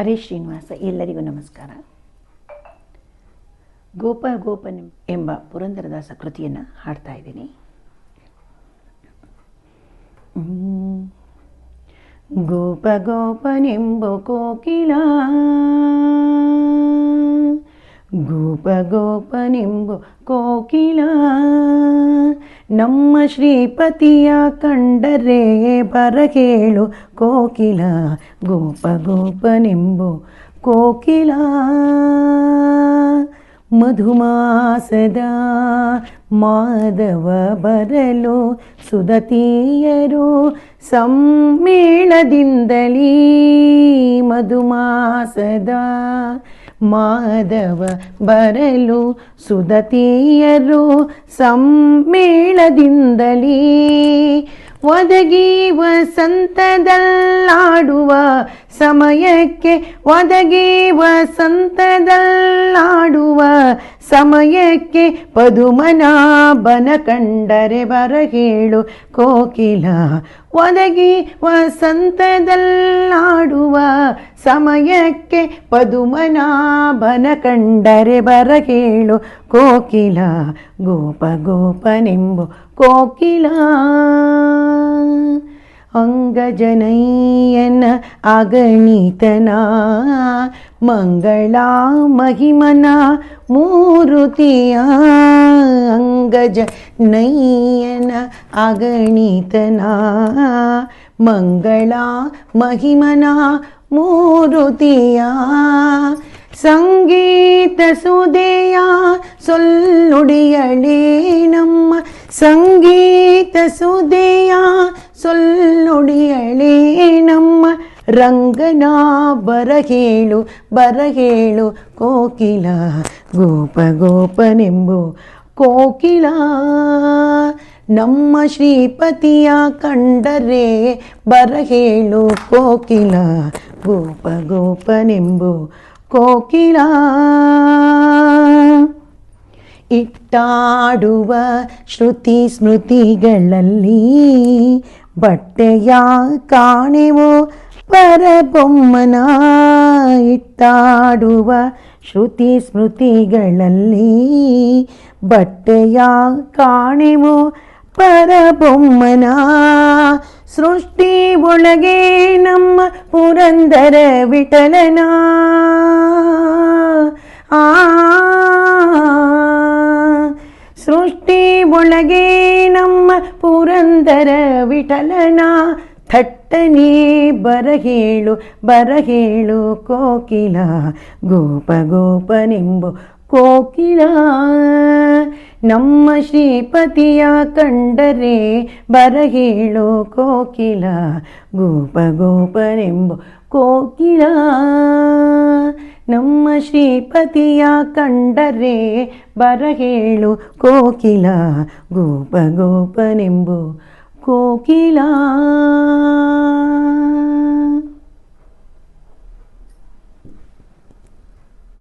ಹರೇ ಶ್ರೀನಿವಾಸ ಎಲ್ಲರಿಗೂ ನಮಸ್ಕಾರ. ಗೋಪ ಗೋಪನ್ ಎಂಬ ಪುರಂದರದಾಸ ಕೃತಿಯನ್ನು ಹಾಡ್ತಾ ಇದ್ದೀನಿ. ಗೋಪ ಗೋಪನೆಂಬ ಕೋಕಿಲ. ಗೋಪ ನಿಂಬು ಕೋಕಿಲ, ನಮ್ಮ ಶ್ರೀಪತಿಯ ಕಂಡರೆ ಬರಗೇಳು ಕೋಕಿಲ ಗೋಪ ಗೋಪನೆಂಬು ಕೋಕಿಲ. ಮಧುಮಾಸದ ಮಾಧವ ಬರಲು ಸುದತಿಯರು ಸಮ್ಮೇಳದಿಂದಲೀ ಮಧುಮಾಸದ ಮಾಧವ ಬರಲು ಸುದತಿಯರು ಸಮ್ಮೇಳದಿಂದಲೇ. ಒದಗಿ ವಸಂತದಲ್ಲಾಡುವ ಸಮಯಕ್ಕೆ ಒದಗಿ ವಸಂತದಲ್ಲಾಡುವ ಸಮಯಕ್ಕೆ ಪದುಮನಾಭನ ಕಂಡರೆ ಬರ ಹೇಳು ಕೋಕಿಲ. ಒದಗಿ ವಸಂತದಲ್ಲಾಡುವ ಸಮಯಕ್ಕೆ ಪದುಮನಾಭನ ಕಂಡರೆ ಬರ ಹೇಳು ಕೋಕಿಲ ಗೋಪ ಗೋಪನೆಂಬು ಕೋಕಿಲ ಅಂಗಜನಯ್ಯನ ಅಗಣಿತನ ಮಂಗಳ ಮಹಿಮನ ಮೂರುತಿಯ ಅಂಗಜ ನಯ್ಯನ ಅಗಣಿತನ ಮಂಗಳ ಮಹಿಮನ ಮೂರುತಿಯ ಸಂಗೀತ ಸುದೆಯ ಸೊಲ್ಲುಡಿಯಳೇ ನಮ್ಮ ಸಂಗೀತ ಸುದೆಯ ಸೊಲ್ಲುಡಿಯಳೇ ನಮ್ಮ ರಂಗನ ಬರಹೇಳು ಬರಹೇಳು ಕೋಕಿಲ, ಗೋಪ ಗೋಪನೆಂಬು ಕೋಕಿಲ. ನಮ್ಮ ಶ್ರೀಪತಿಯ ಕಂಡರೆ ಬರಹೇಳು ಕೋಕಿಲ ಗೋಪ ಗೋಪನೆಂಬು ಕೋಕಿಲ. ಇಟ್ಟಾಡುವ ಶ್ರುತಿ ಸ್ಮೃತಿಗಳಲ್ಲಿ ಬಟ್ಟೆಯ ಕಾಣೆವೋ ಪರಬೊಮ್ಮನ. ಇಟ್ಟಾಡುವ ಶ್ರುತಿ ಸ್ಮೃತಿಗಳಲ್ಲಿ ಬಟ್ಟೆಯ ಕಾಣೆವೋ ಪರಬೊಮ್ಮನ. ಸೃಷ್ಟಿ ಒಳಗೆ ನಮ್ಮ ಪುರಂದರ ವಿಠಲನ. ಆ ಸೃಷ್ಟಿ ಒಳಗೆ ನಮ್ಮ ಪುರಂದರ ವಿಠಲನ. ಥಟ್ಟನೆ ಬರಹೇಳು ಬರಹೇಳು ಕೋಕಿಲ, ಗೋಪ ಗೋಪನೆಂಬು ಕೋಕಿಲ, ನಮ್ಮ ಶ್ರೀಪತಿಯ ಕಂಡರೆ ಬರಹೇಳು ಕೋಕಿಲ, ಗೋಪ ಗೋಪನೆಂಬು ಕೋಕಿಲ. ನಮ್ಮ ಶ್ರೀಪತಿಯ ಕಂಡರೆ ಬರಹೇಳು ಕೋಕಿಲ, ಗೋಪ ಗೋಪನೆಂಬು ಕೋಕಿಲ.